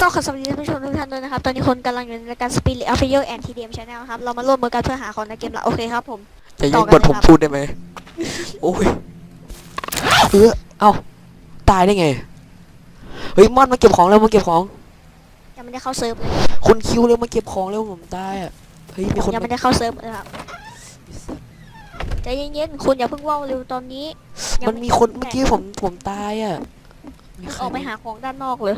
ก็ขอสวัสดีท่านผู้ชมทุกท่านด้วยนะครับ ตอนนี้คนกำลังอยู่ในรายการ Spirit of Fire and TDM Channel ครับ เรามาร่วมมือกันเพื่อหาของในเกมละโอเคครับผมจะต่ยิองกันบทเลยผมครับพูดได้ไหมโอ้ยเออเอ้าตายได้ไง เฮ้ยมอนมาเก็บของแล้วมาเก็บของ ยังไม่ได้เข้าเซิร์ฟเลยคุณคิวเร็วมาเก็บของเร็วผมตายอะ เฮ้ยมีคนยังมาไม่ได้เข้าเซิร์ฟเลยครับ ใจเย็นๆคุณอย่าเพิ่งว่าวเร็วตอนนี้ยังมันมีคนเมื่อกี้ผมผมตายอะมีคุณใครออกไปหาของด้านนอกเลย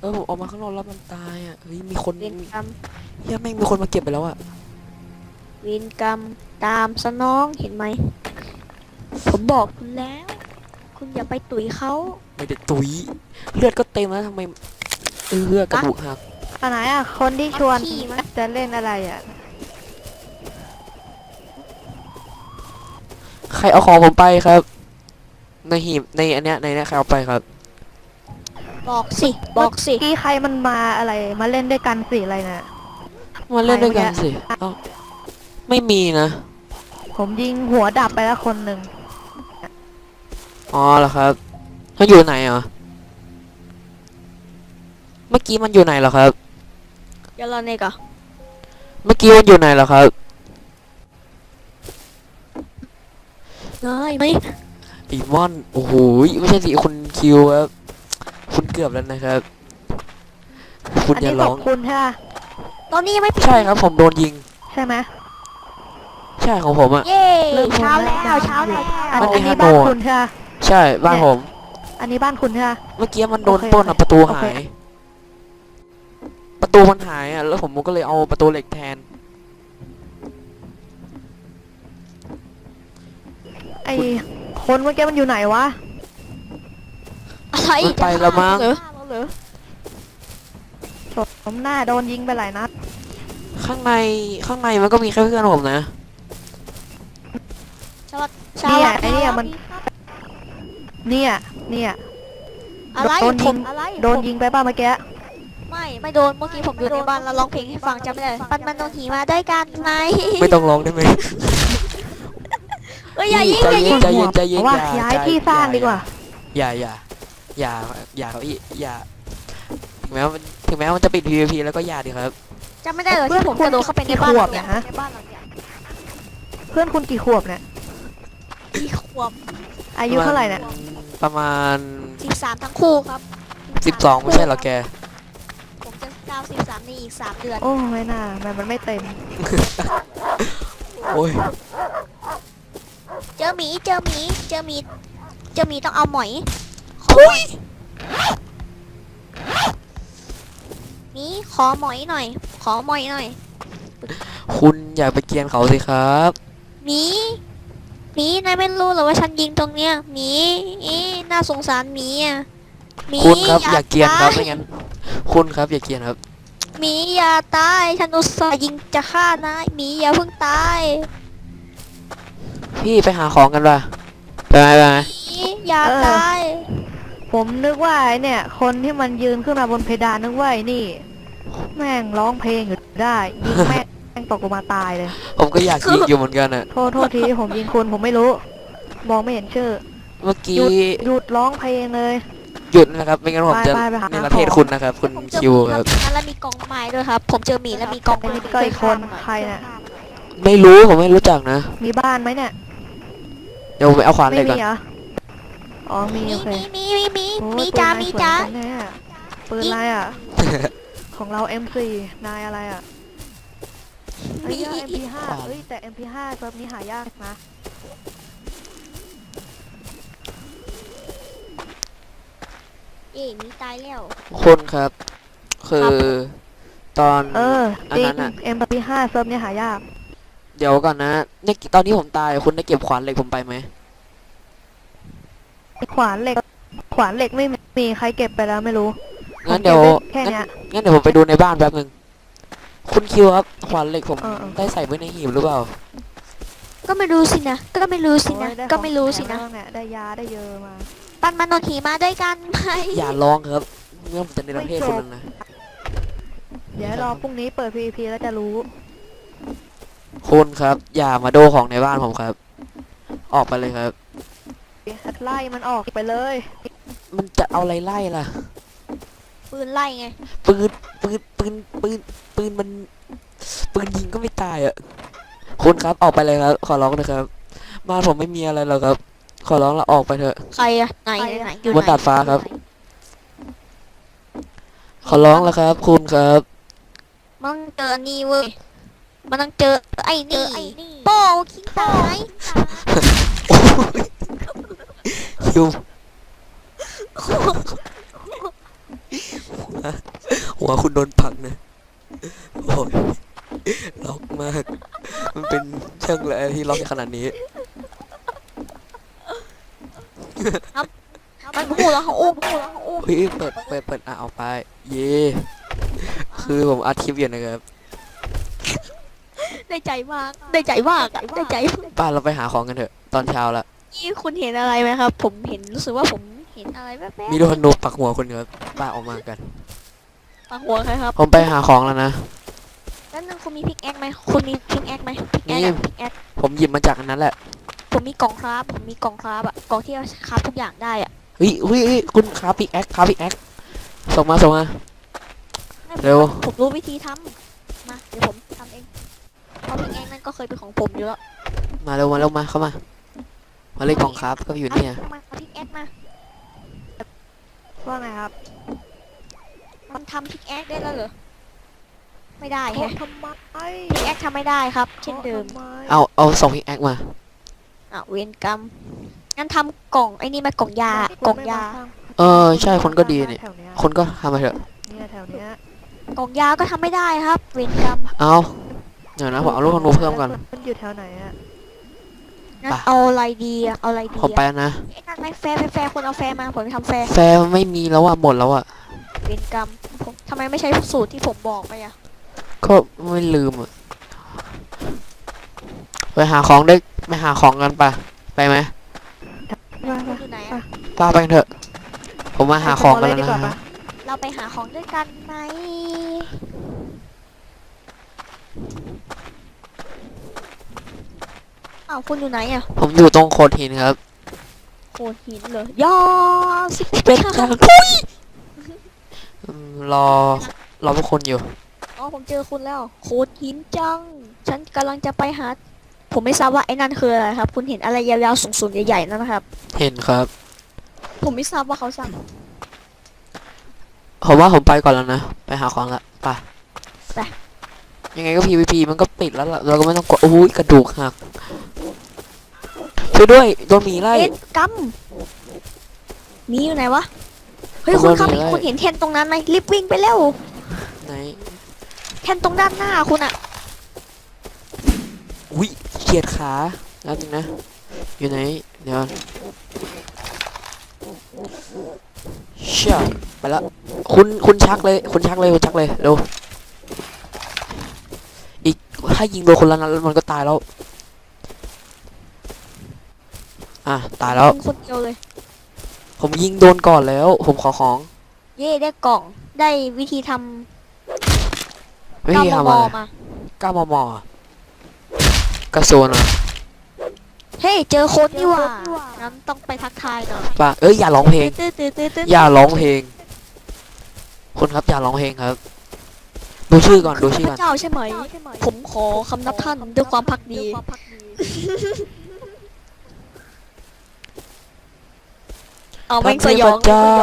เออผมออกมาข้างนอกแล้วมันตายอะเฮ้ยมีคนเวรกรรมเฮียแม่งมีคนมาเก็บไปแล้วอะเวรกรรมตามสนองเห็นไหมผมบอกคุณแล้ว คุณอย่าไปตุ๋ยเขาไม่ได้ตุยเลือดก็เต็มแล้วทำไมเออเลือดกระดูกหัก อันไหนอะ คนที่ชวนขี้มั้ยจะเล่นอะไรอะ ใครเอาของผมไปครับ ในหีบในอันเนี้ยในเนี้ยใครเอาไปครับ บอกสิบอกสิกี้ใครมันมาอะไร มาเล่นด้วยกันสิอะไรน่ะมาเล่นด้วยกันใครวะเนี่ยสิเอ้าไม่มีนะ ผมยิงหัวดับไปแล้วคนหนึ่งอ๋อเหรอครับเขาอยู่ไหนเหรอเมื่อกี้มันอยู่ไหนเหรอครับ เดี๋ยวเราเนี่ยก่อนเมื่อกี้มันอยู่ไหนเหรอครับ ได้ไหมอีมอน โอ้โห ไม่ใช่สิคุณคิวครับ คุณเกือบแล้วนะครับ คุณอันอย่านี้ขร้อองบคุณใช่ปะตอนนี้ยังไม่ปิดใช่ครับ ผมโดนยิง ใช่ไหมใช่ของผมอะ เย้เริ่มเช้าแล้วเช้าแล้วอันมันอันนี้มีบ้านฮัลโหลคุณใช่ปะใช่ บ้านผม อันนี้บ้านคุณใช่ปะเมื่อกี้มันโดนโอเคปล้นอะประตูโอหาเคยประตูมันหายอะแล้วผมก็เลยเอาประตูเหล็กแทน ไอคนเมื่อกี้มันอยู่ไหนวะอะไรมันไปแล้วมั้ง เหรอเหรอผมหน้าโดนยิงไปหลายนัด ข้างในข้างในมันก็มีแค่เพื่อนผมนะเช้าเนี่ยแล้วไอเนี่ยมันเนี่ยเนี่ย อะไรโดนผยิมงอะไรโดนผมยิงไปป่ะเมื่อกี้ไม่ไม่โดนเมื่อกี้ผมอยู่ในบ้านแล้วร้องเพลงให้ฟังจำไม่ได้ปันมันโดนหีมาด้วยกันไหมไม่ต้องร้องได้ไหม เอ้ยอย่ายิงใจอย่าเย็ยินงใจเย็นใจเย็นเพราะว่าอย่าย้ายอย่าที่สร้างอย่าดีกว่า อย่าอย่าอย่าอย่าเขาอีอย่าถึงแม้ว่ามันถึงแม้ว่ามันจะปิด PVP แล้วก็อย่าดีครับจำไม่ได้เหรอที่ผมกระโดดเข้าไปในบ้านหลังเนี่ยในบ้านหลังเนี่ยเพื่อนคุณกี่ขวบเนี่ยที่ขวบอายุเท่าไหร่เนี่ยประมาณสิบสามทั้งคู่ครับ12ไม่ใช่เหรอแกผมจะก้าวสิบสามในอีกสามเดือนโอ้ไม่น่ามันมันไม่เต็มโอ้ย เจอหมีเจอหมีเจอหมีเจอหมีต้องเอาหมอยขอหมอยหมีขอหมอยหน่อย ขอหมอยหน่อยคุณอย่าไปเกรียนเขาสิครับหมีหมีนายไม่รู้เหรอว่าฉันยิงตรงเนี้ยหมีอีน่าสงสารหมีอะหมีคุณครับอย่าเกรียนครับตาไม่งั้นคุณครับอย่าเกรียนครับ หมีอย่าตายฉันอุตส่าห์ยิงจะฆ่านะหมีอย่าเพิ่งตาย พี่ไปหาของกันว่ะไปไหมไปไหมหมีอย่าเออตายผมนึกว่าไอ้เนี่ย คนที่มันยืนขึ้นมาบนเพดานนึกว่าไอ้นี่ แม่งร้องเพลงอยู่ได้ยิงแม่ง แม่งตกลงมาตายเลย ผมก็อยากยิงอยู่เหมือนกันอะโทษโทษทีผมยิงคุณผมไม่รู้ มองไม่เห็นชื่อ เมื่อหกี้ยุดหยุดร้องเพลงเลย หยุดนะครับไม่งั้นผมจะไปไปไปหา ในประเทศของคุณนะครับ คุณผมเจอคิวหมีครับแล้วแล้วมีกองไม้ด้วยครับ ผมเจอหมีแล้วมีกองไอ้ไม้นี่ก็อีกคนใครน่ะ ไม่รู้ผมไม่รู้จักนะ มีบ้านไหมเนี่ยเดี๋ยวผมไปเอาขวานเหไม่ล็กก่มีอนเหรออ๋อมีมีโอเคมีมีมีมีโอ้มีปืนจ้าลยมีสวยจ้าจังเนี่ยปืนอะไรอะ ของเรา M4 นายอะไรอะไอ้มีเหี้ย MP5 เอ้ยแต่ MP5 เซิร์ฟนี้หายากนะเอ้ยมีตายแล้วคุณครับ คือ ตอน เอออันจริง นั้นอะ MP5 เซิร์ฟนี้หายาก เดี๋ยวก่อนนะในตอนที่ผมตายคุณได้เก็บขวานเหล็กผมไปไหมขวานเหล็ก ขวานเหล็กไม่มีใครเก็บไปแล้วไม่รู้งั้นเดี๋ยวผมก็บไแค่เนี้ยงั้นเดี๋ยวผมไปดูในบ้านแป๊บนึงคุณคิวครับขวานเหล็กผมเออเออได้ใส่ไว้ในหีบหรือเปล่า ก็ไม่รู้สินะ ก็ไม่รู้สินะโอ้ยด้ก็ไม่รู้สิของนะแถมแล้วเนี่ยได้ยาได้เยอะมาปันมันโดนหีมาด้วยกันไหมอย่าร้องครับเมื่อผมจะในประเทศคุณแล้วนะ เดี๋ยวรอพรุ่งนี้เปิด PVP แล้วจะรู้ คุณครับ อย่ามาโดของในบ้านผมครับ ออกไปเลยครับ ไล่มันออกไปเลย มันจะเอาอะไรไล่ล่ะ ปืนไล่ไง ปืน ปืน ปืน ปืน ปืนมัน ปืนยิงก็ไม่ตายอะ คุณครับออกไปเลยครับ ขอร้องนะครับ บ้านผมไม่มีอะไรหรอกครับ ขอร้องละออกไปเถอะ ใครอะไหนไหนอยู่บนไหนดาดฟ้าครับ ขอร้องแล้วครับ คุณครับ มันต้องเจออันนี้เว้ย มันต้องเจอไอ้นี่โป้คิงตายคิวหัวคุณโดนผลักนะโอ้ยล็อกมาก มันเป็นช่างแหละที่ล็อกขนาดนี้มันพูดแล้วเขาอุ้มพูดแล้วเขาอุ้มเฮ้ยเปิดเปิดเปิดอะเอาไป เย่คือผมอัดคลิปอยู่นะครับ ได้ใจมาก ได้ใจมากอะได้ใจมากป้าเราไปหาของกันเถอะตอนเช้าละนี่คุณเห็นอะไรไหมครับ ผมเห็นรู้สึกว่าผมเห็นอะไรแว๊บมีโดนโนปักหัวคนครับป้าออกมากัน ๆปากหัวใครครับผมไปหาของแล้วนะ แล้วนั่นคุณมีพิกแอคไหมคุณมีพิกแอคไหมพิกแอคมี พิกแอคผมหยิบมาจากอันนั้นแหละผมมีกล่องคราฟผมมีกล่องคราฟอะกล่องที่เราคราฟทุกอย่างได้อะเฮ้ยเฮ้ยเฮ้ยคุณคาปิกแอคคาปิกแอคส่งมาส่งมาเร็ว ผมรู้วิธีทำมาเดี๋ยวผมทำเองเพ ราะพิกแอคนั่นก็เคยเป็นของผมอยู่แล้วมาเร็วมาเร็วมาเข้ามา มาเล่นกล่องครับก็อยู่เนี่ยเอามาเอาพิกแอคมาว่าไงครับ มันทำพิกแอคได้แล้วเหรอ ไม่ได้โทแฮะษทำไมพิกแอคทำไม่ได้ครับ เช่นเดิมโทษทำไเอาเอาส่งพิกแอคมาอะเวรกรรม งั้นทำกล่องไอ้นี่มากล่องยาคุณกล่องไม่ยามสร้งเออใช่คนก็ดีเนี่ยแถวเนี้ยคนก็ทำมาเถอะ เนี่ยแถวเนี้ย กล่องยาก็ทำไม่ได้ครับ เวรกรรม เอา เดี๋ยวนะผมเอาลูกธนูเพิ่มก่อน มันอยู่แถวไหนอะงั้นไป เอาอะไรดีอะเอาอะไรดีผมไปอะนะไอ้นั่นไหมแฟร์แฟร์แฟร์คนเอาแฟร์มาผมจะทำแฟร์แฟร์ไม่มีแล้วอะหมดแล้วอะเวรกรรมผมทำไมไม่ใช้สูตรที่ผมบอกไปอะก็ไม่ลืมอะไปหาของได้ไปหาของกันปะไปไหมไปคุณอยู่ไหนอะป้าไปกันเถอะ ผมมาหาของกันแล้วดีกว่านะปะเราไปหาของด้วยกันไหม อ้าวคุณอยู่ไหนอะผมอยู่ตรงโขดหินครับโคตรหินเลยยอสิเป็นจังอืมรอรอพวกคนอยู่อ๋อผมเจอคุณแล้วโคตรหินจัง ฉันกำลังจะไปหา ผมไม่ทราบว่าไอ้นั่นคืออะไรครับ คุณเห็นอะไรยาวๆสูงๆใหญ่ๆนั่นนะครับ เห็นครับ ผมไม่ทราบว่าเขาสั่งผมว่าผมไปก่อนแล้วนะ ไปหาของละไปไปยังไงก็ PVP มันก็ปิดแล้วล่ะเราก็ไม่ต้องกดโอ้ยกระดูกหัก ช่วยด้วยโดนหมีไล่ เอ็ดกัมหมีอยู่ไหนวะ เฮ้ยผมคุณครับโดนหมีไล่คุณเห็นแทนตรงนั้นไหมรีบวิ่งไปเร็วไหนแทนตรงด้านหน้าคุณอะอุ้ยเฉียดขาแล้วนึงนะ อยู่ไหน เดี๋ยวเชี่ยไปแล้วคุณคุณชักเลย คุณชักเลยคุณชักเลยเร็วอีกถ้ายิงโดนคนละนัดมันก็ตายแล้ว อะตายแล้วคุณคนเดียวเลย ผมยิงโดนก่อนแล้ว ผมขอของเย่ได้กล่อง ได้วิธีทไม่ำมีเก้ามทำมอะไรมา ก้ามมอะกระโซนอะเฮ้ย เจอคนนี่หว่างั้นต้องไปทักทายหน่อยป่ะเอ้ยอย่าร้องเพลง ตื้อตื้อตื้อตื้ออย่าร้องเพลงคุณครับอย่าร้องเพลงครับ ดูชื่อก่อนดูชื่อพก่อนระเจ้าใช่ไหม ผมขอคำนับท่านด้วยความพักดี เอาแม่งสยองท่านเทพเจ้า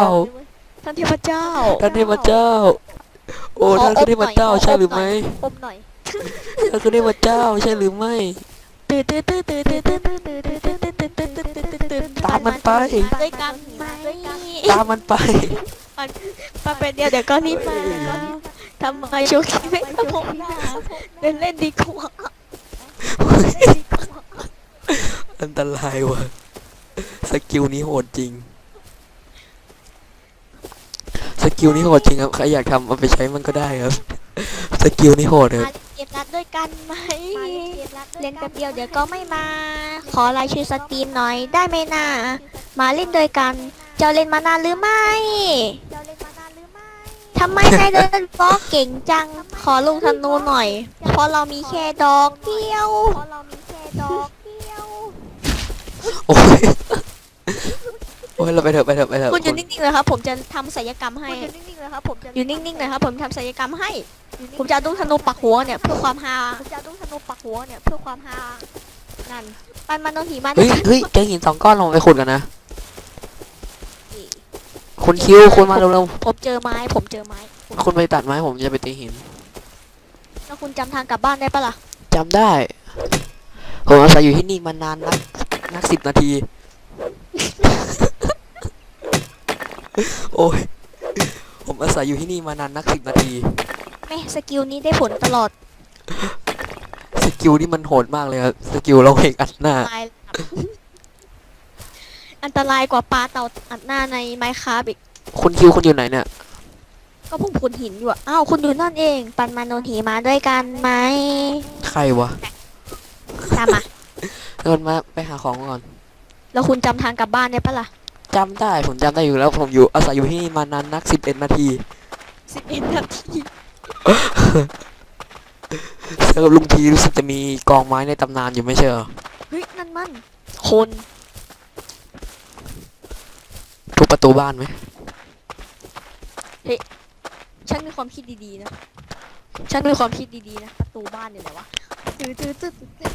ท่านเทพเจ้าท่านเทพเจ้า โอ้ขอท่านคือเทพเจ้าอมหน่อยใช่หรือไม่อมหน่อยท่านคือเทพเจ้าใช่หรือไม่ตื้อตื้อตื้อตื้อตื้อตื้อตื้อตื้อตื้อตื้อตื้อตื้อตื้อตื้อตื้อตื้อตามมันไปด้วยกันไหมตามมันไปมาเป็นเดียวเดี๋ยวก็รีบมาทำไมชุกไม่ทำผมหน้าเล่นเล่นดีกว่าอันตรายว่ะสกิลนี้โหดจริงส กิลนี้โหดจริงครับ ใครอยากทำเอาไปใช้มันก็ได้ครับ สกิลนี้โหดครับ มาเก็บรัดด้วยกันไหมเล่นแป๊บเดียวเดี๋ยวก็ไม่มา ขอรายชื่อสตรีมหน่อยได้ไหมนะมาเล่นด้วยกัน เจ้าเล่นมานานหรือไม่ทำไมนายเดินบล็อกเก่งจัง ขอลูกธนูหน่อย เพราะเรามีแค่ดอกเดียว โอ้ย โอ้ยเราไปเถอะไปเถอะไปเถอะคุณอยู่คุณนิ่งๆเลยครับ ผมจะทำศัลยกรรมให้คุณอยู่นิ่งๆเลยครับผมจะอยู่นิ่งๆเลยครับผมทำศัลยกรรมให้ ผมจะเอาลูกธนูปักหัวเนี่ยเพื่อความฮาผมจะเอาลูกธนูปักหัวเนี่ยเพื่อความฮานั่นปันมันโดนหิมะเฮ้ยนะเฮ้ยแกงหินสองก้อนลงไปขุดกันนะคุณคิวคุณมาเร็วผมเจอไม้ ผมเจอไม้ๆคุณไปตัดไม้ผมจะไปตีหินแล้วคุณจำทางกลับบ้านได้ปะล่ะจำได้ผมอาศัยอยู่ที่นี่มานานนักนักสิบนาที โอ้ย ผมอาศัยอยู่ที่นี่มานานนักสิบนาที แม่สกิลนี้ได้ผลตลอดสกิลนี่มันโหดมากเลยครับ สกิลเราเอกอัดหน้า ตายครับอันตรายกว่าปลาเต่าอัดหน้าในไมค์คาบอีก คุณคิวคุณอยู่ไหนเนี่ย ก็พุ่งคุณหินอยู่อะอ้าวคุณอยู่นั่นเอง ปันมาโนนหิมาด้วยกันไหมใครวะตามมาเดินมาไปหาของก่อน แล้วคุณจำทางกลับบ้านได้ปะล่ะ จำได้ ผมจำได้อยู่แล้วผมอยู่อาศัยอยู่ที่นี่มานานนักสิบเอ็ดนาทีสิบเอ็ดนาทีแล้วกับลุงพีรู้สึกจะมีกองไม้ในตำนานอยู่ไม่ใช่เหรอเฮ้ยนั่นมันคนทุบประตูบ้านไหมฉันมีความคิดดีๆนะฉันมีความคิดดีๆนะประตูบ้านอยู่ไหนวะตื้อตื้อตื้อตื้อตื้อ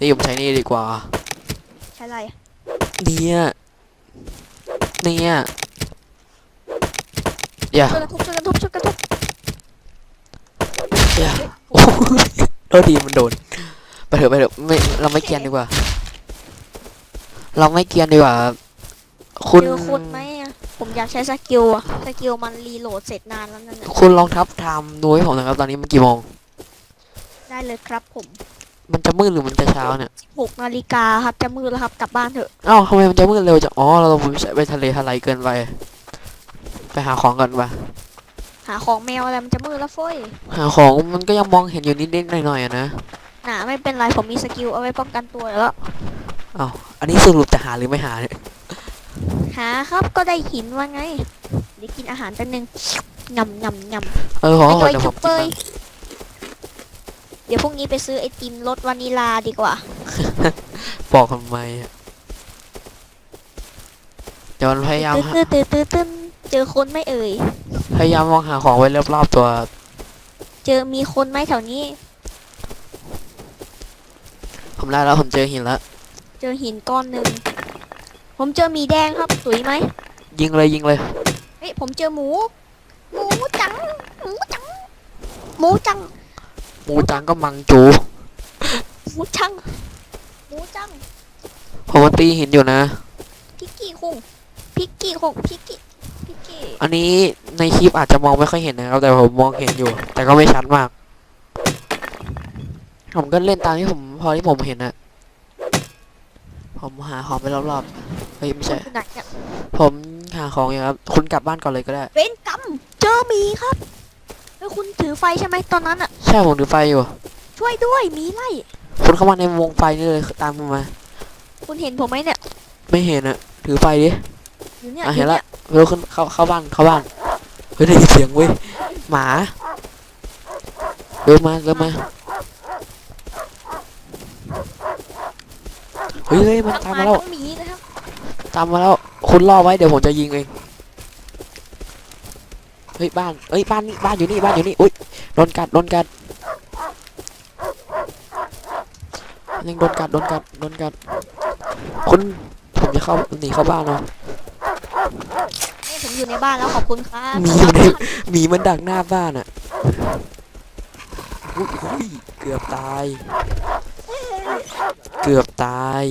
นี่ผมใช้นี่ดีกว่า ใช่ไร เนี่ยเนี่ยอย่าช่วยกันทุบช่วยกันทุบช่วยกันทุบอย่าโอ้ยโทษทีมันโดนไปเถอะไปเถอะไม่เราไม่เกรียนดีกว่า เราไม่เกรียนดีกว่า คุณเจอคนไหมอะผมอยากใช้สกิลอะสกิลมันรีโหลดเสร็จนานแล้วนั่นน่ะคุณลองทับไทม์ดูให้ผมหนะครับ ตอนนี้มันกี่โมงได้เลยครับผม มันจะมืดหรือมันจะเช้าเนี่ย6นาฬิกาครับจะมืดแล้วครับกลับบ้านเถอะเอ้าทำไมมันจะมืดเร็วจังอ๋อเราไปไปทะเลทลายเกินไป ไปหาของกันปะหาของแมวอะไรมันจะมืดแล้วเฟ้ยหาของมันก็ยังมองเห็นอยู่นิดๆหน่อยๆอะนะน่ะไม่เป็นไรผมมีสกิลเอาไว้ป้องกันตัวอยู่แล้วอ้าวอันนี้สรุปจะหาหรือไม่หาเนี่ยหาครับก็ได้หินว่าไงเดี๋ยวกินอาหารแป๊บนึงงำงำงำเออขอไอ้ขตัอวเดี๋ยวผชุมบกิเปนยบ้าง เดี๋ยวพรุ่งนี้ไปซื้อไอติมรสวานิลาดีกว่า บอกทำไมอะเดี๋ยวมันพยายามตื้อหาตื้อตื้อตื้อตื้อเจอคนไหม่เอ่ย พยายามมองหาของไว้รอบๆตัว เจอมีคนไหมแถวนี้ ผมได้แล้วผมเจอหินแล้ว เจอหินก้อนหนึ่ง ผมเจอหมีแดงครับตุ๋ยไหมยิงเลยยิงเลย เฮ้ยผมเจอหมู หมูจัง หมูจัง หมูจังห มูจังก็มังจูหมูจังหมูจังผมมาตีหินอยู่นะพิกกี้คุงพิกกี้คงพิกกี้พิกกี้อันนี้ในคลิปอาจจะมองไม่ค่อยเห็นนะครับ แต่ผมมองเห็นอยู่ แต่ก็ไม่ชัดมาก ผมก็เล่นตามที่ผมพอที่ผมเห็นนะผมหาของไปรอบๆเฮ้ยไม่ใช่คุณไหนเนี่ยผมหาของอยู่ครับ คุณกลับบ้านก่อนเลยก็ได้ เวนกรรมเจอหมีครับ แล้วคุณถือไฟใช่ไหมตอนนั้นอะ ใช่ผมถือไฟอยู่ ช่วยด้วยหมีไล่ คุณเข้ามาในวงไฟนี่เลยตามผมมา คุณเห็นผมไหมเนี่ย ไม่เห็นอะถือไฟดิ อยู่เนี่ยอะอเห็นยู่ละเนี่ยเร็วขึ้นเข้าเข้าบ้านเข้าบ้าน เฮ้ยได้ยินเสียงเว้ยหมาเร็วมาเร็วมาเฮ้ยเฮ้ยมันทั้งตามหมามาแล้วทั้งหมีนะครับ ตามมาแล้วคุณล่อไว้เดี๋ยวผมจะยิงเอง เฮ้ยบ้านเฮ้ยบ้านนี่บ้านอยู่นี่บ้านอยู่นี่อุ้ยโดนกัดโดนกัดยังโดนกัดโดนกัดโดนกัดคุณผมจะเข้าหนีเข้าบ้านเนาะนี่ผมอยู่ในบ้านแล้วขอบคุณครับมีอยู่ในหมีมันดักหน้าบ้านอะอุ๊ยอุ๊ยเกือบตาย เกือบตาย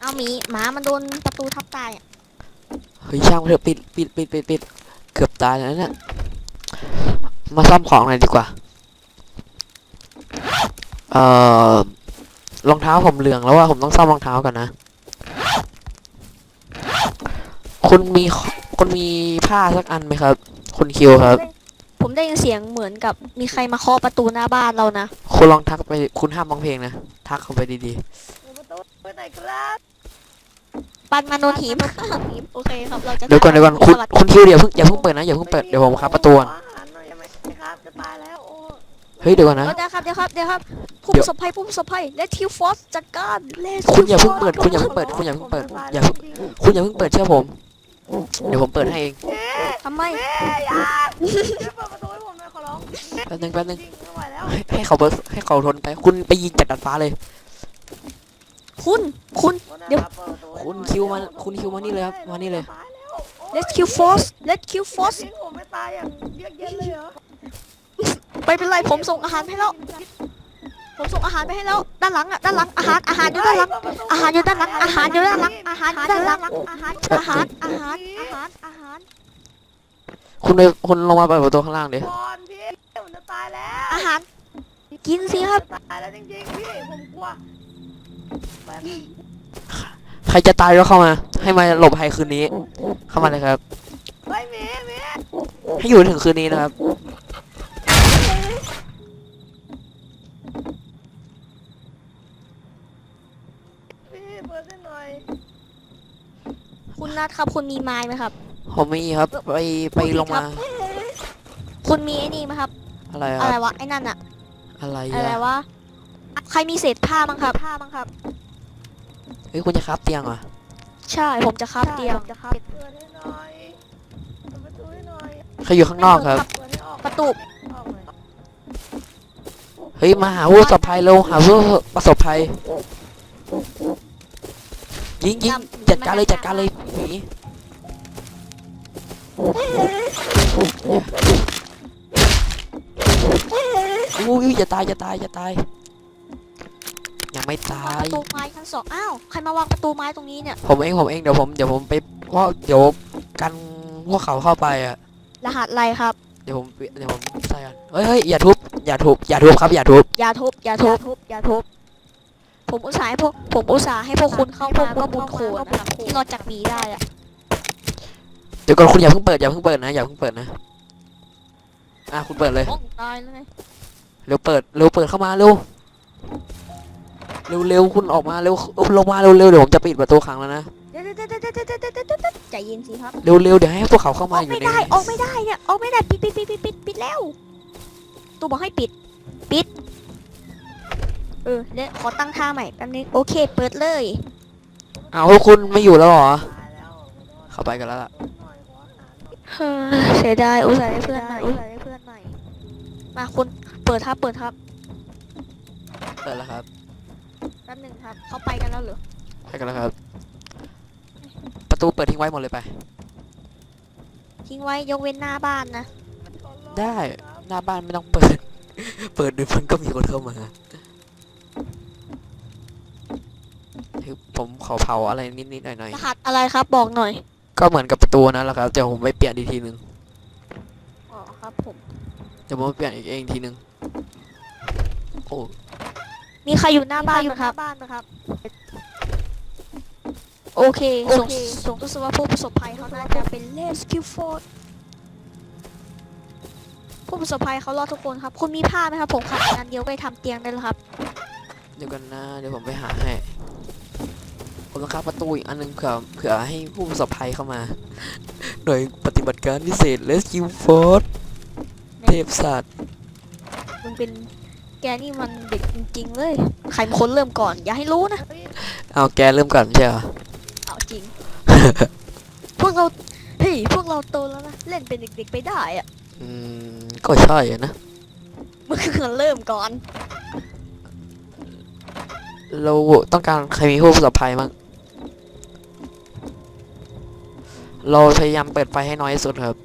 เอาหมีหมามันโดนประตูทับตายอะเฮ้ยช่างมันเถอะปิดปิดปิดปิดปิด เกือบตายแล้วเนี่ยมาซ่อมของหน่อยดีกว่า เอ่อรองเท้าผมเหลืองแล้วว่าผมต้องซ่อมรองเท้าก่อนนะ คุณมีคุณมีผ้าสักอันไหมครับ คุณคิวครับ ผมได้ยินเสียงเหมือนกับมีใครมาเคาะประตูหน้าบ้านเรานะ คุณลองทักไปคุณห้ามร้องเพลงนะ ทักเข้าไปดีประตูไปไหนครับ ปันมาโนนหีมาโอเคครับเราจะๆเดี๋ยวก่อนเดี๋ยวก่อนคุณสวัสดีคุณคิวเดี๋ยวเพิ่งอย่าเพิ่งเปิดนะอย่าเพิ่งเปิดเดี๋ยวผมครับประตูก่อนอาหารหน่อยยังไงครับจะตายแล้วโอ้เฮ้ยเดี๋ยวก่อนนะเดี๋ยวครับเดี๋ยวครับเดี๋ยวครับผู้เดี๋ปยวระสบภัยผู้ประสบภัยและทิวฟอสจัดการ Let's คุณอย่า Kill เพิ่งเปิด Force คุณอย่าเพิ่งเปิดคุณอย่าเพิ่งเปิดอย่าเพิ่งคุณอย่าเพิ่งเปิดเชื่อผมเดี๋ยวผมเปิดให้เองทำไมเอ้ยอย่าอย่าเปิดประตูให้ผมหน่อยขอร้องแป๊บนึงแป๊บนึงจริงไม่ไหวแล้วให้ให้เขาเปิดให้เขาทนไป คุณไปยิงจากดาดฟ้าเลย คุณคุณ เดี๋ยวปิประตูให้คุณหน่อยคิวมาคุณคิวมานี่เลยครับมานี่เลยตายแล้วโอ้ย Let's Kill Force Let's Kill Force ทิ้งผมไม่ตายอย่างเยือกเย็นเลยเหรอไม่เป็นไรผมส่งอาหารให้แล้ว ผมส่งอาหารไปให้แล้วด้านหลังอะด้านหลังอาหารอาหารอยู่ด้านหลัง อาหารอยู่ด้านหลังอาหารอยู่ด้านหลังอาหารอยู่ด้านหลังอาหารอาหารอาหารอาหารอาหารคุณไปคุณลงมาเปิดประตูข้างล่างดิก่อนพี่ผมจะตายแล้วอาหาร กินสิครับจะตายแล้วจริงๆพี่ผมกลัวแป๊บนึง ใครจะตายก็เข้ามา ให้มาหลบภัยคืนนี้ เข้ามาเลยครับเฮ้ยหมีหมีให้อยู่ถึงคืนนี้นะครับพี่เปิดให้หน่อยคุณนัทครับคุณมีไม้ไหมครับ ผมมีครับ ไปไปลงมา คุณมีไอ้นี่ไหมครับ อะไรคอะไรรับวะไอ้นั่นอะอะไรอะไรอะวะ ใครมีเศษผ้าบ้างครับผ้าบ้างครับ เฮ้ยคุณจะครับเตียงเหรอใช่ผมจะคาบเตียงเปิดให้หน่อยเปิดประตูให้หน่อยใครอยู่ข้างนอกครับ เปิดให้ออกประตูออกหน่อยเฮ้ยมาหาผู้ประสบภัยเร็วหาผู้ประสบภัยยิงยิงจัดการเลยจัดการเลยหนีอุ้ยอย่าตายอย่าตายอย่าตาย ยังไม่ตาวางปยระตูไม้ชั้นสองอ้าวใครมาวางประตูไม้ตรงนี้เนี่ย ผมเองผมเองเดี๋ยวผมเดี๋ยวผมไปว่าเดี๋ยวกันพวกเขาเข้าไปอะรหัสอะไรครับ เดี๋ยวผมเดี๋ยวผมใส่กันเฮ้ยเฮ้ยอย่าทุบอย่าทุบอย่าทุบครับอย่าทุบอย่าทุบอย่าทุบอย่าทุบผมอุตส่าห์ให้พวกผมอุตส่าห์ให้พวกคุณเข้ามาก็บุญคุณนะครับที่รอดจากหมีได้อะเดี๋ยวก่อนคุณอย่าเพิ่งเปิดอย่าเพิ่งเปิดนะอย่าเพิ่งเปิดนะอะคุณเปิดเลยโอ้ตายเลยเร็วเปิดเร็วเปิดเข้ามาเร็ว เร็วๆคุณออกมาเร็วลงมาเร็วๆเดี๋ยวผมจะปิดประตูขังแล้วนะเะใจเย็นสิครับเร็วๆเดี๋ยวให้พวกเขาเข้ามาอยู่ไม่ได้ออกไม่ได้เนี่ยออกไม่ได้ปิดปิดปิดปิดปิดปิดแล้วตัวบอกให้ปิดปิดเออเดี๋ยวขอตั้งท่าใหม่แป๊บนึงโอเค เปิดเลยเอาคุณไม่อยู่แล้วหรอเข้าไปกันแล้วล่ะเสียดายอุตส่าห์ได้เพื่อนใหม่อุตส่าห์ได้เพื่อนใหม่ มาคุณเปิดท่าเปิดท่าเปิดแล้วครับ แป๊บนึงครับเขาไปกันแล้วเหรอไปกันแล้วครับ ประตูเปิดทิ้งไว้หมดเลยไป ทิ้งไว้ยกเว้นหน้าบ้านนะขอร้องได้ครับหน้าบ้านไม่ต้องเปิด เปิดเดี๋ยวมันก็มีคนเข้ามาคือผมขอเผาอะไรนิดๆหน่อยรหัสอะไรครับบอกหน่อยๆก็เหมือนกับประตูนั่นแหละครับแต่ผมไปเปลี่ยนอีกทีนึงอ๋อครับผมเดี๋ยวผมไปเปลี่ยนอีกเองทีนึงโอ้ มีใครอยู่หน้าบ้านไหมครับ บ้านนะครับ โอเคส่งส่งรู้สึกว่าผู้ประสบภัยเขาน่าจะเป็นเลสคิวโฟร์ผู้ประสบภัยเขารอดทุกคนครับ คุณมีผ้าไหมครับ ผมขาดงานเดียวไปทำเตียงได้แล้วครับ เดี๋ยวกันนะ เดี๋ยวผมไปหาให้ ผมต้องค้าประตูอีกอันหนึงเผื่อเผื่อให้ผู้ประสบภัยเข้ามา หน่วยปฏิบัติการพิเศษ Rescue Force เทพสัตว์มึงเป็นแก นี่มันเด็กจริงๆเลย ใครเป็นคนเริ่มก่อน อย่าให้รู้นะเฮ้ยเอาแกเริ่มก่อนไม่ใช่เหรอ เอาจริง พวกเราเฮ้ยพวกเราโตแล้วนะ เล่นเป็นเด็กๆไปได้อะอืม ก็ใช่อะนะ มึงเริ่มก่อน เราต้องการใครมีผู้ประสบภัยมั้งเราพยายามเปิดไฟให้น้อยที่สุดครับ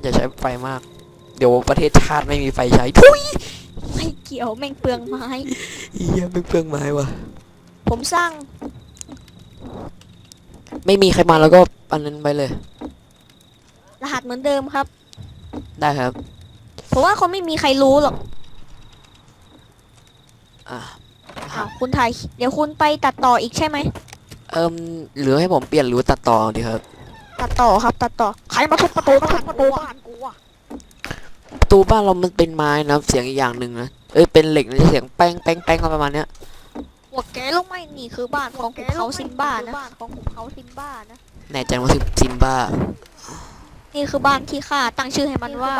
อย่าใช้ไฟมาก เดี๋ยวประเทศชาติไม่มีไฟใช้ทุย ไม่เกี่ยวแม่งเปลืองไม้ เฮียไม่เปลืองไม้ว่ะ ผมสร้างไม่มีใครมาแล้วก็อันนั้นไปเลย รหัสเหมือนเดิมครับ ได้ครับ ผมว่าเขาไม่มีใครรู้หรอกอะอ้าวคุณถ่ายเดี๋ยวคุณไปตัดต่ออีกใช่ไหม เอิมหรือให้ผมเปลี่ยนหรือตัดต่อดีครับ ตัดต่อครับ ตัดต่อ ใครมาทุบประตูบ้านประตูบ้านกูอะ ประตูบ้านเรามันเป็นไม้นะเสียงอีกอย่างหนึ่งนะเอ้ยเป็นเหล็กนะเสียงแป้งแป้งแป้งอะไรประมาณเนี้ยหัวแกลงไม่นี่คือบ้านของขุนเขาซิมบ้านะบ้านของขุนเขาซิมบ้านะแน่ใจว่าซิซิมบ้า นี่คือบ้านที่ข้าตั้งชื่อให้มันว่า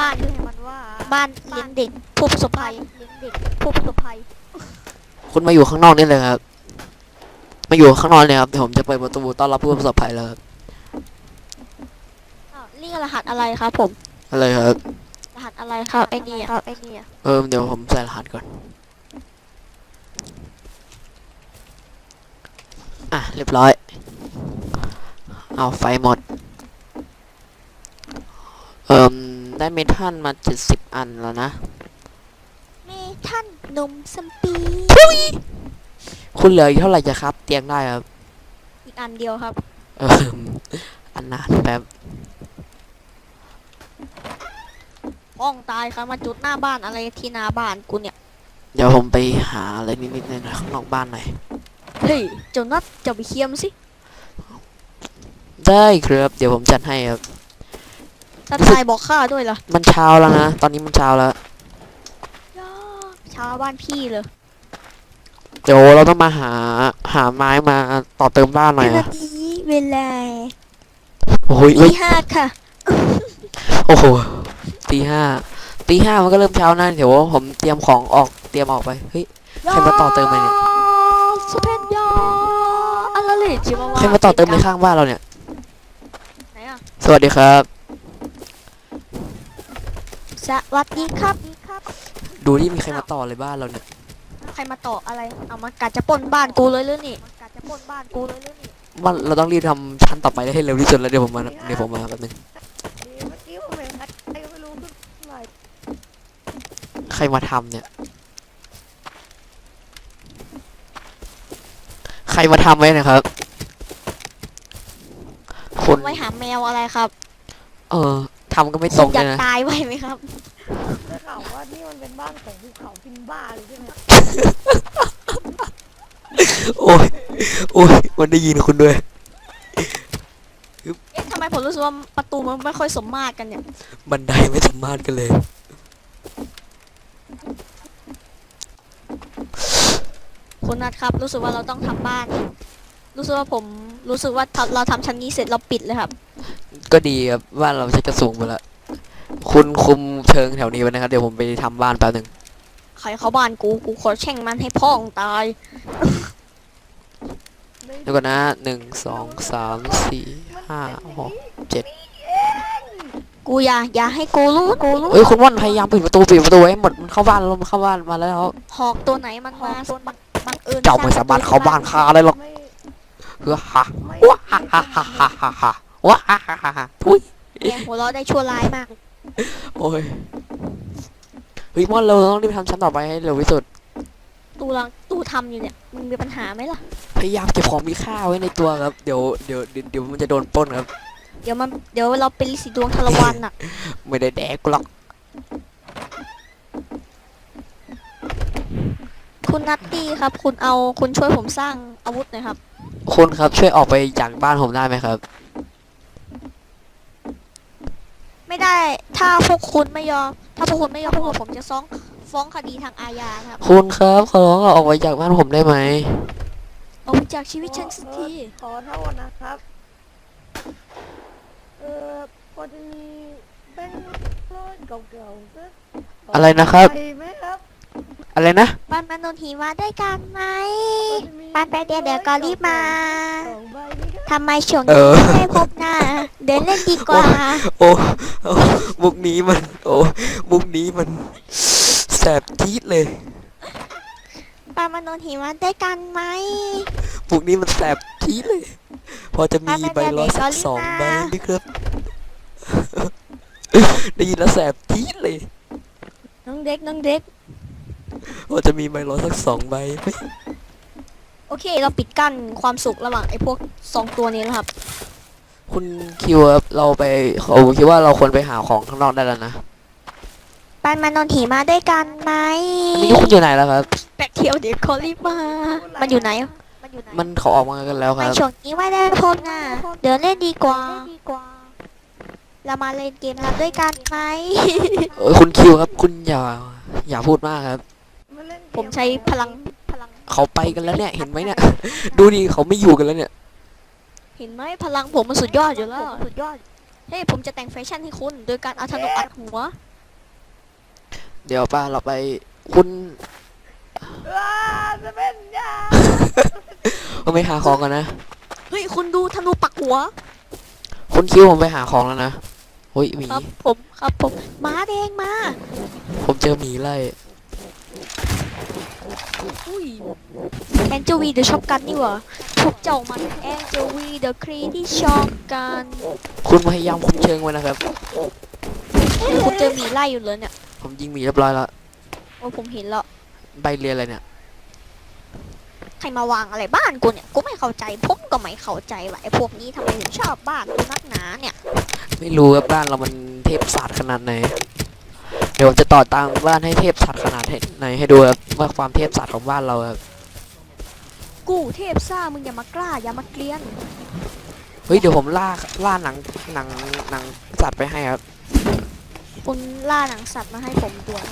บ้านชื่อให้มันว่า บ้านเลี้ยงเด็กผู้ประสบภัยเลี้ยงเด็กผู้ประสบภัยคุณมาอยู่ข้างนอกนี่เลยครับมาอยู่ข้างนอกเนี่ยครับเดี๋ยวผมจะเปิดประตูต้อนรับผู้ประสบภัยแล้วครับอ้าวนี่รหัสอะไรครับผม อะไรครับ รหัสอะไรครับไอ้นี่ครับไอ้เนี่ยเออเดี๋ยวผมใส่รหัสก่อน อะ เรียบร้อย เอาไฟหมด เอิมได้เมทัลมาเจ็ดสิบอันแล้วนะมีท่านหนุ่มสมปีคุณเหลืออีกเท่าไหร่จะครับ เตียงได้ครับ อีกอันเดียวครับ เอออันนานแป๊บ ป้องตายครับมาจุดหน้าบ้านอะไรที่หน้าบ้านกูเนี่ย เดี๋ยวผมไปหาอะไรนิดๆหน่อยๆข้างนอกบ้านหน่อย เฮ้ยเจ้านัดเจ้าไปเคียมสิได้ครับ เดี๋ยวผมจัดให้ครับ ถ้าตายบอกข้าด้วยล่ะมันเช้าแล้วนะ ตอนนี้มันเช้าแล้ว ย่าชาวบ้านพี่เลยเดี๋ยวเราต้องมาหาหาไม้มาต่อเติมบ้านหน่อยนาอะทีเวลาโอ้ยเอ้ตียห้าค่ะ โอ้โห ตีห้าตีห้ามันก็เริ่มเช้านะเดี๋ยวผมเตรียมของออกเตรียมออกไปเฮ้ยใครมาต่อเติมไปเนี่ยสเปนยาอะไรเลยจิมาวาใครมาต่อเติมในข้างบ้านเราเนี่ยไหนอะสวัสดีครับ สวัสดีครับ ดูที่มีใครมาต่อเลยบ้านเราเนี่ยใครมาต่ออะไรเอามากะจะปล้นบ้านกูเลยหรือนี่กะจะปล้นบ้านกูเลยหรือนี่บ้านเราต้องรีบทำชั้นต่อไปให้เร็วที่สุดแล้วเดี๋ยวผมมาเดี๋ยวผมมาแป๊บนึง เมื่อกี้ผมเห็นใครก็ไม่รู้ขึ้นมา ใครมาทำเนี่ย ใครมาทำไว้เนะครับคนไว้หาแมวอะไรครับเออทำก็ไม่ตรงอเลยายกนะตายไว้ไหมครับ ได้ข่าวว่านี่มันเป็นบ้านของภูเขากินบ้าเลยใช่ไหมโอ้ยโอ้ยมันได้ยินคุณด้วย เอ๊ะทำไมผมรู้สึกว่าประตูมันไม่ค่อยสมมาตรกันเนี่ย บันไดไม่สามารถกันเลย คุณนัทครับ รู้สึกว่าเราต้องทำบ้าน รู้สึกว่าผมรู้สึกว่าถ้าเราทำชั้นนี้เสร็จเราปิดเลยครับ ก็ดีครับบ้านเราใช้กระสูงไปแล้วคุณคุมเชิงแถวนี้ไว้นะครับ เดี๋ยวผมไปทำบ้านแป๊บหนึ่งใครเข้าบ้านกูกูขอแช่งมันให้พ่องตายเดี๋ยวก่อนนะหนึ่งสองสามสี่ห้าหกกูอย่าอย่าให้กูรู้กูรู้เอ้ยคุณว่านพยายามปิดประตูปิดประตูไว้หมดมันเข้าบ้านแล้วมันเข้าบ้านมาแล้วหอกตัวไหนมันมาบังบัง เอิญเจ้าไม่สามารถเข้าบ้านข้าได้หรอกไม่เฮ้อฮะไม่ว้าฮ่าฮ่าฮ่าฮ่าฮ่าฮ่าว้าฮ่าฮ่าฮ่าฮ่าทุยเนี่ยหัวเราะได้ชั่วร้ายมาก โอ้ยเฮ้ยมอนเราต้องรีบทำชั้นต่อไปให้เร็วที่สุด ตูรังตูทำอยู่เนี่ยมึงมีปัญหาไหมล่ะ พยายามเก็บของมีค่าไว้ในตัวครับ เดี๋ยวเดี๋ยวเดี๋ยวเดี๋ยวมันจะโดนปล้นครับ เดี๋ยวมันเดี๋ยวเราเป็นลิสีดวงทรวันน่ะ ไม่ได้แดกหรอก คุณนัตตี้ครับ คุณเอาคุณช่วยผมสร้างอาวุธหน่อยครับ คุณครับช่วยออกไปจากบ้านผมได้ไหมครับ ไม่ได้ถ้าพวกคุณไม่ยอม ถ้าพวกคุณไม่ยอมพวกผมจะฟ้องฟ้องคดีทางอาญานะครับคุณครับขอร้องเอาออกไปจากบ้านผมได้ไหมออกจากชีวิตฉันสักทีขอโทษนะครับ เออพอจะมีแบงค์ร้อยเก่าๆสักอะไรนะครับใบไหมครับ อะไรนะบ้านมนุษย์หิมะด้วยกันไหมพอจะมีบ้านไปเดี๋ยวเดี๋ยวก็รีบมาสองใบนี้ครับทำไมช่วงเอนี้อไม่พบหน้า เดินเล่นดีกว่า โอ้โอ้มุกนี้มัน โอ้มุกนี้มันแสบจี๊ดเลยบ้านมนุษย์หิมะด้วยกันไหมมุกนี้มันแสบจี๊ดเลย พอจะมีใบร้อยสักสองใบไหมครับ ได้ยินแล้วแสบจี๊ดเลย น้องเด็กน้องเด็ก พอจะมีใบร้อยสักสองใบไหมโอเค เราปิดกั้นความสุขระหว่างไอ้พวกสองตัวนี้นะครับ คุณคิวครับเราไปผมคิดว่าเราควรไปหาของข้างนอกได้แล้วนะบ้านมนุษย์หิมะด้วยกันไหมอันนี้คุณอยู่ไหนแล้วครับ แบกเทียวเดี๋ยวเขารีบมา มันอยู่ไหน มันอยู่ไหนมันเขาออกมากันแล้วคไม่รับช่วงนี้ไม่ได้พบหน้าเดินเล่นดีกว่า เรามาเล่นเกมรับด้วยกันไหม เออคุณคิวครับ คุณอย่าอย่าพูดมากครับาเล่นเก ผมใช้พลังพลัง เขาไปกันแล้วเนี่ย เห็นไหมเนี่ย ดูดิเขาไม่อยู่กันแล้วเนี่ย เห็นไหมพลังผมมันสุดยอดอยู่แล้วสุดยอดเฮ้ยผมจะแต่งแฟชั่นให้คุณ โดยการเอาธนูอัดหัว เดี๋ยวป้าเราไปคุณว้าจะเป็นยาผมไปหาของกันนะ เฮ้ยคุณดูธนูปักหัว คุณคิวผมไปหาของแล้วนะเฮ้ยหมีครับผมครับผมม้าแดงมา ผมเจอหมีไล่ อุ้ยแองเจลวีเดอะช็อปกันนี่หว่าพวกเจ้ามันแองเจลวีเดอะครีที่ชอบกันคุณพยายามคุมเชิงไว้นะครับเฮ้ยผมเจอหมีไล่อยู่เลยเนี่ยผมยิงหมีเรียบร้อยแล้ว โอ้ผมเห็นแล้วใบเรียนอะไรเนี่ย ใครมาวางอะไรบ้านกูเนี่ยกูไม่เข้าใจผมก็ไม่เข้าใจว่าไอ้พวกนี้ทำไมถึงชอบบ้านกูนักหนาเนี่ย ไม่รู้ครับบ้านเรามันเทพศาสตร์ขนาดไหน เดี๋ยวผมจะต่อตามบ้านให้เทพศา สตร์ขนาดไหนให้ดูครับว่าความเทพศาสตร์ของบ้านเราครับกูเทพซ่ามึงอย่ามากล้าอย่ามาเกลียนเฮ้ยเดี๋ยวผมล่าล่าหนังหนังหนังสัตว์ไปให้ครับคุณล่าหนังสัตว์มาให้ผมด้วย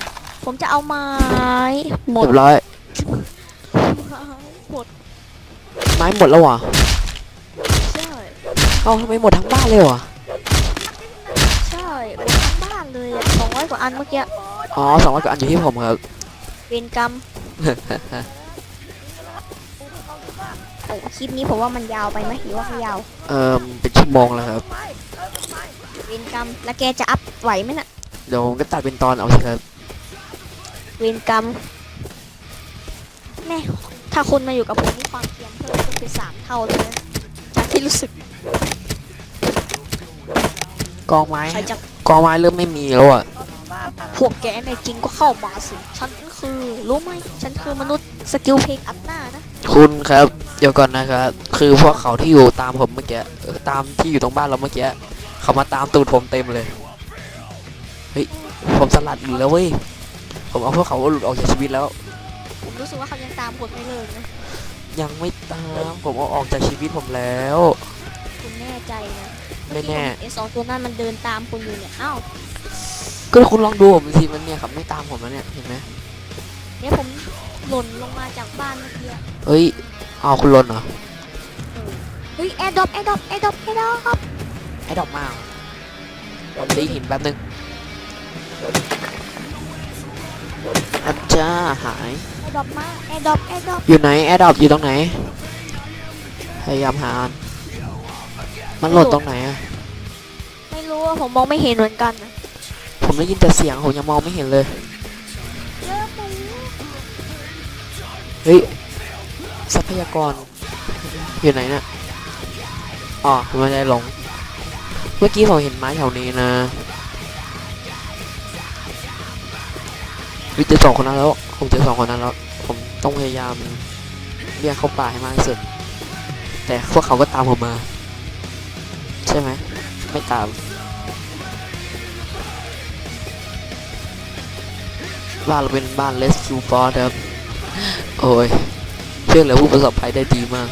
ผมจะเอาไม้หมดเรียบร้อยหมดไม้หมดแล้วเหรอใช่เอ้าทำไมหมดทั้งบ้านเลยเหรอใช่หมดทั้งบ้านเลยอะสองร้อยกว่าอันเมื่อกี้ อ๋อสองร้อยกว่าอันอยู่ที่ผมครับ เวรกรรมโอ้คลิปนี้ผมว่ามันยาวไปไหมหรือว่าไม่ยาว เอ่อเป็นชั่วโมงแล้วครับ เวรกรรม แล้วแกจะอัพไหวไหมน่ะ เดี๋ยวผมก็ตัดเป็นตอนเอาสิครับเวรกรรมแม่ถ้าคุณมาอยู่กับผมนี่ความเพียรเพิ่มขึ้นเป็นสามเท่าเลยนะจากที่รู้สึกกองไม้ ใครจะกองไม้เริ่มไม่มีแล้วอะ พวกแกในจริงก็เข้ามาสิ ฉันคือรู้ไหม ฉันคือมนุษย์สกิลเพลงอัดหน้านะ คุณครับ เดี๋ยวก่อนนะครับ คือพวกเขาที่อยู่ตามผมเมื่อกี้เออตามที่อยู่ตรงบ้านเราเมื่อกี้ เขามาตามตูดผมเต็มเลย เฮ้ย ผมสลัดอยู่แล้วเว้ย ผมเอาพวกเขาหลุดออกจากชีวิตแล้ว ผมรู้สึกว่าเขายังตามผมไม่เลิกนะ ยังไม่ตาม ผมเอาออกจากชีวิตผมแล้ว คุณแน่ใจนะไม่แน่ไอ้สองตัวนั้นมันเดินตามคุณอยู่เนี่ย อ้าว ก็คุณลองดูผมสิมันเนี่ยครับไม่ตามผมแล้วเนี่ยเห็นไหมเนี่ยผมหล่นลงมาจากบ้านเมื่อกี้อะเฮ้ยเอาคุณลนเหรอเฮ้ยแอร์ดรอปแอร์ดรอปแอร์ดรอปแอร์ดรอปไอ้ดอกมาเหรอผมได้หินแป๊บนึงอาจารย์หาย แอร์ดรอปมาแอร์ดรอปแอร์ดรอปอยู่ไหนแอร์ดรอปอยู่ตรงไหน พยายามหาอันมันหล่นตรงไหนอะไม่รู้ว่าผมมองไม่เห็นเหมือนกันนะ ผมได้ยินแต่เสียงผมยังมองไม่เห็นเลย เฮ้ย ทรัพยากร อยู่ไหนเนี่ยอ๋อผมไม่ได้หลง เมื่อกี้ผมเห็นไม้แถวนี้นะวิเจอสองคนนั้นแล้ว ผมเจอสองคนนั้นแล้ว ผมต้องพยายามเรียกเข้าป่าให้มากที่สุด แต่พวกเขาก็ตามผมมา ใช่ไหม ไม่ตาม บ้านเราเป็นบ้านเลสคิวบอสครับ โอ้ยช่อเลยผู้ประสบภัยได้ดีมาก